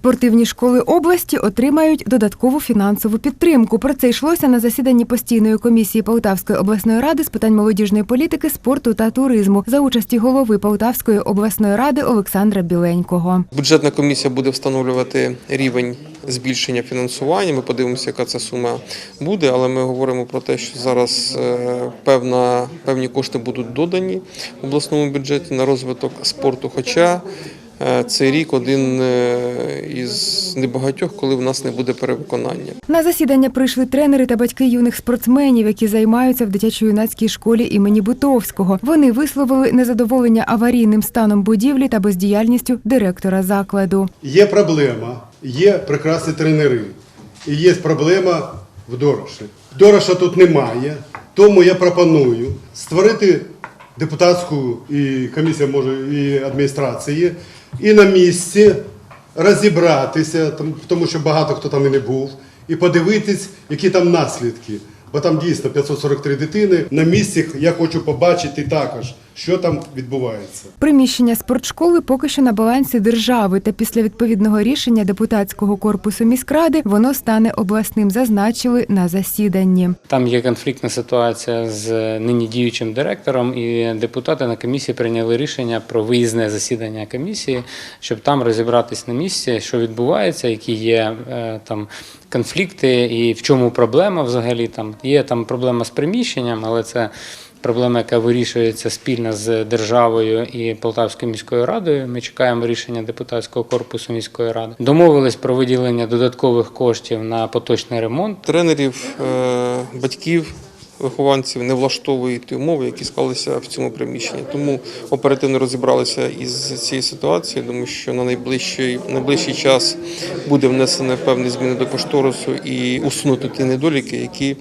Спортивні школи області отримають додаткову фінансову підтримку. Про це йшлося на засіданні постійної комісії Полтавської обласної ради з питань молодіжної політики, спорту та туризму за участі голови Полтавської обласної ради Олександра Біленького. Бюджетна комісія буде встановлювати рівень збільшення фінансування. Ми подивимося, яка ця сума буде, але ми говоримо про те, що зараз е, певна, певні кошти будуть додані в обласному бюджеті на розвиток спорту. Хоча цей рік один е, із небагатьох, коли в нас не буде перевиконання. На засідання прийшли тренери та батьки юних спортсменів, які займаються в дитячо-юнацькій школі імені Бутовського. Вони висловили незадоволення аварійним станом будівлі та бездіяльністю директора закладу. Є проблема, є прекрасні тренери. І є проблема в Дороші. Дороша тут немає, тому я пропоную створити депутатську і комісія може і адміністрації, і на місці розібратися, там- тому що багато хто там і не був, і подивитись, які там наслідки. Бо там дійсно 543 дитини. На місці я хочу побачити також, що там відбувається. Приміщення спортшколи поки що на балансі держави, та після відповідного рішення депутатського корпусу міськради воно стане обласним, зазначили на засіданні. Там є конфліктна ситуація з нині діючим директором, і депутати на комісії прийняли рішення про виїзне засідання комісії, щоб там розібратись на місці, що відбувається, які є е, там конфлікти і в чому проблема взагалі. Там є там проблема з приміщенням, але це. Проблема, яка вирішується спільно з державою і Полтавською міською радою. Ми чекаємо рішення депутатського корпусу міської ради. Домовились про виділення додаткових коштів на поточний ремонт. Тренерів, е, батьків, вихованців не влаштовують ті умови, які склалися в цьому приміщенні. Тому оперативно розібралися із цією ситуацією. Думаю, що на найближчий, найближчий час буде внесено певні зміни до кошторису і усунути ті недоліки, які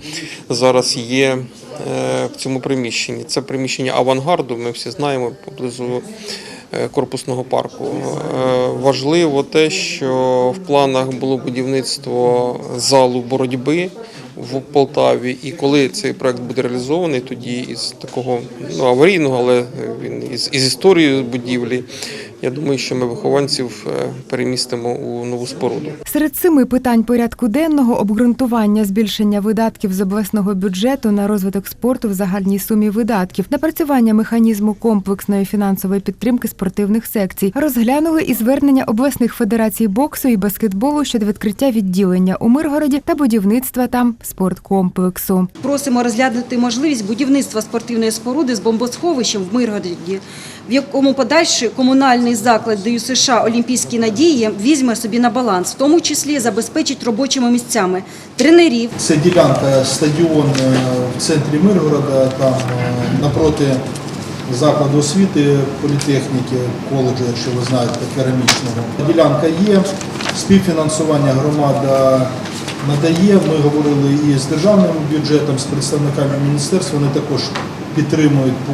зараз є е, в цьому приміщенні. Це приміщення авангарду. Ми всі знаємо поблизу е, корпусного парку. Е, Важливо те, що в планах було будівництво залу боротьби в Полтаві, і коли цей проект буде реалізований, тоді із такого ну, аварійного, але він із, із історією будівлі. Я думаю, що ми вихованців е, перемістимо у нову споруду. Серед семи питань порядку денного обґрунтування збільшення видатків з обласного бюджету на розвиток спорту в загальній сумі видатків, напрацювання механізму комплексної фінансової підтримки спортивних секцій. Розглянули і звернення обласних федерацій боксу і баскетболу щодо відкриття відділення у Миргороді та будівництва там спорткомплексу. Просимо розглянути можливість будівництва спортивної споруди з бомбосховищем в Миргороді, в якому подальший комунальний заклад ДЮСШ США Олімпійські надії візьме собі на баланс, в тому числі забезпечить робочими місцями тренерів, Це ділянка стадіон е, в центрі Миргорода, там е, напроти закладу освіти, політехніки, коледжу, якщо ви знаєте, керамічного. Ділянка є, співфінансування громада надає. Ми говорили і з державним бюджетом, з представниками міністерства, вони також підтримують по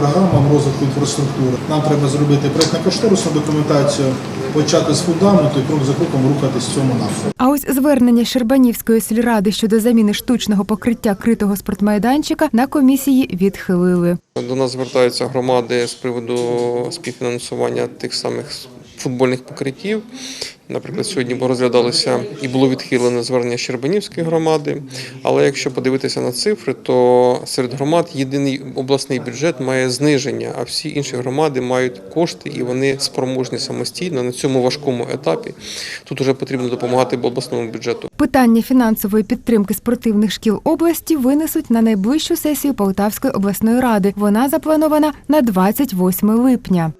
програмам розвитку інфраструктури. Нам треба зробити проєктно-кошторисну документацію, почати з фундаменту і крок за кроком рухатись в цьому напрямку. А ось звернення Щербанівської сільради щодо заміни штучного покриття критого спортмайданчика на комісії відхилили. До нас звертаються громади з приводу співфінансування тих самих футбольних покриттів. Наприклад, сьогодні розглядалося і було відхилене звернення Щербанівської громади. Але якщо подивитися на цифри, то серед громад єдиний обласний бюджет має зниження, а всі інші громади мають кошти і вони спроможні самостійно на цьому важкому етапі. Тут вже потрібно допомагати обласному бюджету. Питання фінансової підтримки спортивних шкіл області винесуть на найближчу сесію Полтавської обласної ради. Вона запланована на 28 липня.